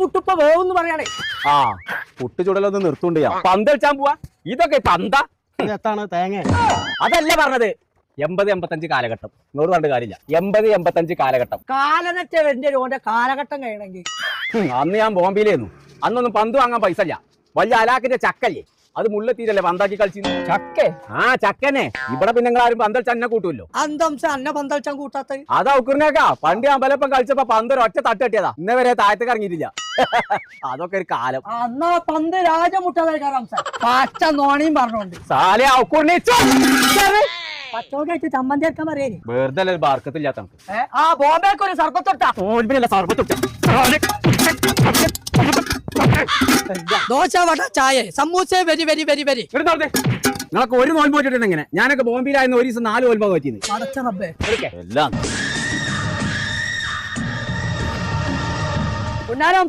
പുട്ടിപ്പോ വേവെന്ന് പറയണേ. ആ പുട്ട് ചുടലൊന്ന് നിർത്തുണ്ട് പന്ത പന്തളിച്ചാൻ പോവാ. ഇതൊക്കെ പന്ത. എത്താണ്? തേങ്ങ. അതല്ല പറഞ്ഞത്. എൺപത് എൺപത്തഞ്ച് കാലഘട്ടം. ഇങ്ങോട്ട് പറഞ്ഞ കാര്യമില്ല. എൺപത് എൺപത്തഞ്ച് കാലഘട്ടം. കാലനറ്റ എന്റെ ഓന്റെ കാലഘട്ടം കഴിയണമെങ്കിൽ. അന്ന് ഞാൻ ബോംബെയിലായിരുന്നു. അന്നൊന്നും പന്ത് വാങ്ങാൻ പൈസ ഇല്ല. വലിയ അലാക്കിന്റെ ചക്കല്ലേ? അത് മുള്ളെത്തിയിട്ടല്ലേ പന്താക്കി കളിച്ചു? ചക്കേ? ആ ചക്കനെ ഇവിടെ പിന്നെ നിങ്ങൾ ആരും പന്തൽ കൂട്ടുമല്ലോ അന്തംസ അന്ന പന്തളിച്ചാൻ കൂട്ടാത്ത? അതാ ഉക്കുറിനേക്കാ പണ്ട് അമ്പലപ്പം കളിച്ചപ്പോ പന്ത് ഒറ്റ തട്ട് കെട്ടിയതാ ഇന്നേ വരെ താഴത്തേക്ക് ഇറങ്ങിയിട്ടില്ല. അതൊക്കെ ഒരു കാലം. അന്നാ പന്ത് രാജമുട്ടതായി കയറാം സാർ. പച്ച നോണിയും പറഞ്ഞോണ്ട്. സാലേ ഉക്കുറിനെ പച്ചോക്കായിട്ട് ചമ്മന്തി എടുക്കാൻ പറയേ വെറുതെ ഒരു ബാർക്കത്തില്ലാത്ത നമുക്ക്. ആ ബോംബെക്ക് ഒരു സർബത്തൊട്ടാ. ദോശ വട ചായ samosa very very very very. നിങ്ങൾക്ക് ഒരു നോൽമ്പ് വെച്ചിട്ടുണ്ട് എങ്ങനെ ഞാനൊക്കെ ബോംബെയിലായിരുന്നു ഒരു ദിവസം നാല് നോൽമ്പ് പറ്റിയത് അടച്ച റബ്ബേ. എല്ലാം. പുന്നാരം